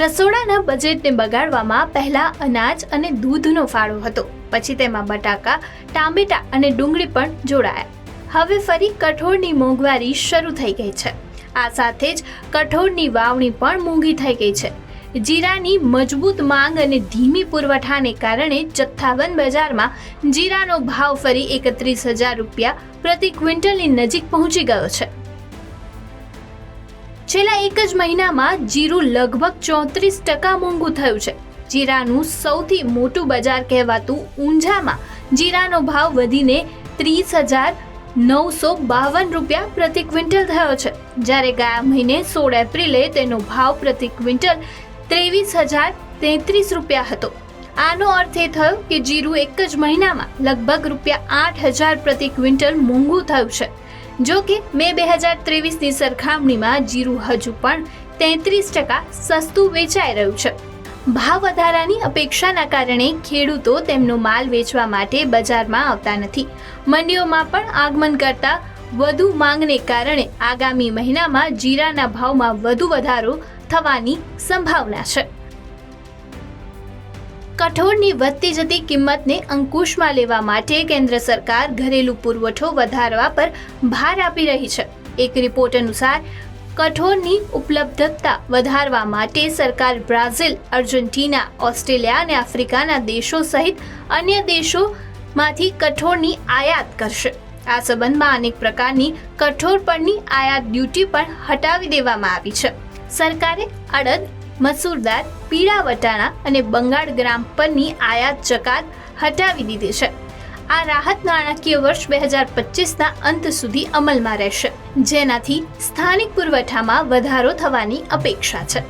રસોડાના બજેટને બગાડવામાં પહેલા અનાજ અને દૂધનો ફાળો હતો. પછી તેમાં બટાકા, ટામેટા અને ડુંગળી પણ જોડાયા. હવે ફરી કઠોળની મોંઘવારી શરૂ થઈ ગઈ છે. આ સાથે જ કઠોળની વાવણી પણ મોંઘી થઈ ગઈ છે. જીરાની મજબૂત માંગ અને ધીમી પુરવઠાને કારણે જથ્થાબંધ બજારમાં જીરાનો ભાવ ફરી એકત્રીસ હજાર રૂપિયા પ્રતિ ક્વિન્ટલની નજીક પહોંચી ગયો છે. છેલ્લા એક જ મહિનામાં જીરું લગભગ ચોત્રીસ ટકા મોંઘું થયું છે. જીરાનું સૌથી મોટું બજાર કહેવાતું ઊંઝામાં જીરાનો ભાવ વધીને ત્રીસ હજાર નવસો બાવન રૂપિયા પ્રતિ ક્વિન્ટલ થયો છે. જ્યારે ગયા મહિને સોળ એપ્રિલે તેનો ભાવ પ્રતિ ક્વિન્ટલ ત્રેવીસ હજાર તેત્રીસ રૂપિયા હતો. આનો અર્થ એ થયો કે જીરું એક જ મહિનામાં લગભગ રૂપિયા આઠ હજાર પ્રતિ ક્વિન્ટલ મોંઘું થયું છે. જો કે મે બે હજાર ત્રેવીસની સરખામણીમાં જીરું હજુ પણ તેત્રીસ ટકા સસ્તું વેચાઈ રહ્યું છે. ભાવ વધારાની અપેક્ષાના કારણે ખેડૂતો તેમનો માલ વેચવા માટે બજારમાં આવતા નથી. મંડીઓમાં પણ આગમન કરતા વધુ માંગને કારણે આગામી મહિનામાં જીરાના ભાવમાં વધુ વધારો થવાની સંભાવના છે. કઠોળની વધતી જતી કિંમતને અંકુશમાં લેવા માટે કેન્દ્ર સરકાર ઘરેલું પુરવઠો વધારવા પર ભાર આપી રહી છે. એક રિપોર્ટ અનુસાર, કઠોળની ઉપલબ્ધતા વધારવા માટે સરકાર બ્રાઝિલ, અર્જેન્ટિના, ઓસ્ટ્રેલિયા અને આફ્રિકાના દેશો સહિત અન્ય દેશોમાંથી કઠોળની આયાત કરશે. આ સંબંધમાં અનેક પ્રકારની કઠોળ પરની આયાત ડ્યુટી પણ હટાવી દેવામાં આવી છે. સરકારે અડદ મસૂર દાળ, પીળા વટાણા અને બંગાળ ગ્રામ પરની આયાત જકાત હટાવી દીધી છે. આ રાહત નાણાકીય વર્ષ બે હજાર પચીસના અંત સુધી અમલમાં રહેશે, જેનાથી સ્થાનિક પુરવઠામાં વધારો થવાની અપેક્ષા છે.